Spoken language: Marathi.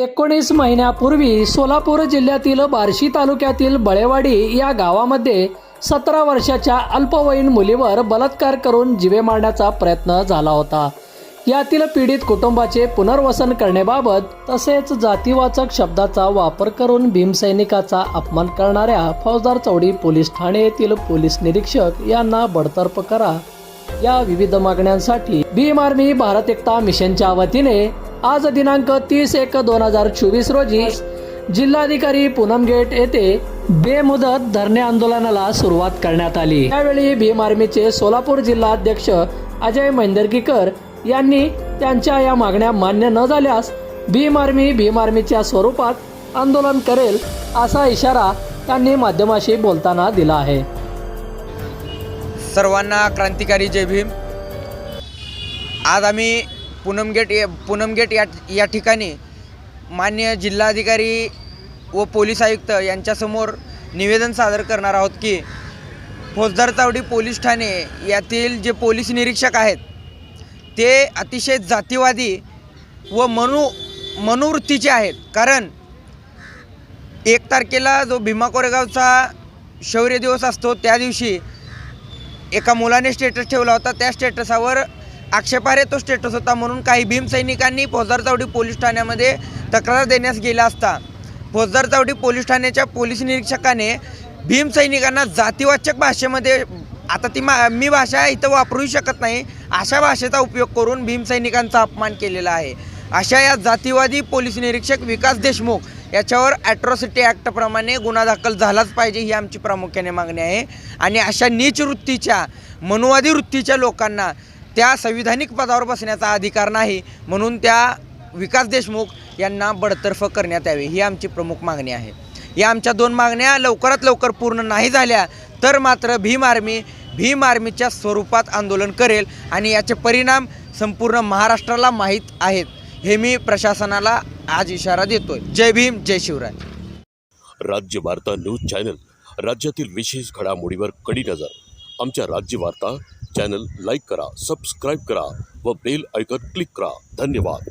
एकोणीस महिन्यापूर्वी सोलापूर जिल्ह्यातील बार्शी तालुक्यातील बळेवाडी या गावामध्ये सतरा वर्षाच्या अल्पवयीन मुलीवर बलात्कार करून जिवे मारण्याचा प्रयत्न झाला होता. यातील पीडित कुटुंबाचे पुनर्वसन करण्याबाबत तसेच जातीवाचक शब्दाचा वापर करून भीमसैनिकाचा अपमान करणाऱ्या फौजदार चौडी पोलीस ठाणे येथील पोलीस निरीक्षक यांना बडतर्फ करा. या विविध मागण्यांसाठी भीम आर्मी भारत एकता मिशनच्या वतीने आज दिनांक तीस एक दोन हजार चोवीस रोजी जिल्हाधिकारी पूनम गेट येथे बेमुदत धरणे आंदोलनाला सुरुवात करण्यात आली. त्यावेळी भीम आर्मीचे सोलापूर जिल्हा अध्यक्ष अजय मैंदर्गीकर यांनी त्यांच्या या मागण्या मान्य न झाल्यास भीम आर्मी भीम आर्मीच्या स्वरूपात आंदोलन करेल असा इशारा त्यांनी माध्यमाशी बोलताना दिला आहे. सर्वांना क्रांतिकारी जय भीम. आज आम्ही पूनम गेट या पूनम गेट या या ठिकाणी मान्य जिल्हाधिकारी व पोलीस आयुक्त यांच्यासमोर निवेदन सादर करणार आहोत की फौजदार चावडी पोलीस ठाणे यातील जे पोलीस निरीक्षक आहेत ते अतिशय जातीवादी व मनु मनोवृत्तीचे आहेत. कारण एक तारखेला जो भीमा कोरेगावचा शौर्य दिवस असतो त्या दिवशी एका मुलाने स्टेटस ठेवला होता. त्या स्टेटसावर आक्षेपार्ह तो स्टेटस होता म्हणून काही भीमसैनिकांनी फौजदार चावडी पोलीस ठाण्यामध्ये तक्रार देण्यास गेला असता. फौजदार चावडी पोलीस ठाण्याच्या पोलीस निरीक्षकाने भीमसैनिकांना जातीवाचक भाषेमध्ये आता ती मा मी भाषा इथं वापरूही शकत नाही अशा भाषेचा उपयोग करून भीमसैनिकांचा अपमान केलेला आहे. अशा या जातीवादी पोलीस निरीक्षक विकास देशमुख याच्यावर ॲट्रॉसिटी ॲक्टप्रमाणे गुन्हा दाखल झालाच पाहिजे ही आमची प्रामुख्याने मागणी आहे. आणि अशा नीच वृत्तीच्या मनुवादी वृत्तीच्या लोकांना त्या संविधानिक पदावर बसण्याचा अधिकार नाही म्हणून त्या विकास देशमुख यांना बडतर्फ करण्यात यावी ही आमची प्रमुख मागणी आहे. या आमच्या दोन मागण्या लवकरात लवकर पूर्ण नाही झाल्या तर मात्र भीम आर्मी भीम आर्मीच्या स्वरूपात आंदोलन करेल आणि याचे परिणाम संपूर्ण महाराष्ट्राला माहीत आहेत हे मी प्रशासनाला आज इशारा देतोय. जय भीम जय शिवराय. राज्य वार्ता न्यूज चॅनल राज्यातील विशेष घडामोडीवर कडी नजर. आमच्या राज्य वार्ता चॅनल लाईक करा सबस्क्राईब करा व बेल ऐकत क्लिक करा. धन्यवाद.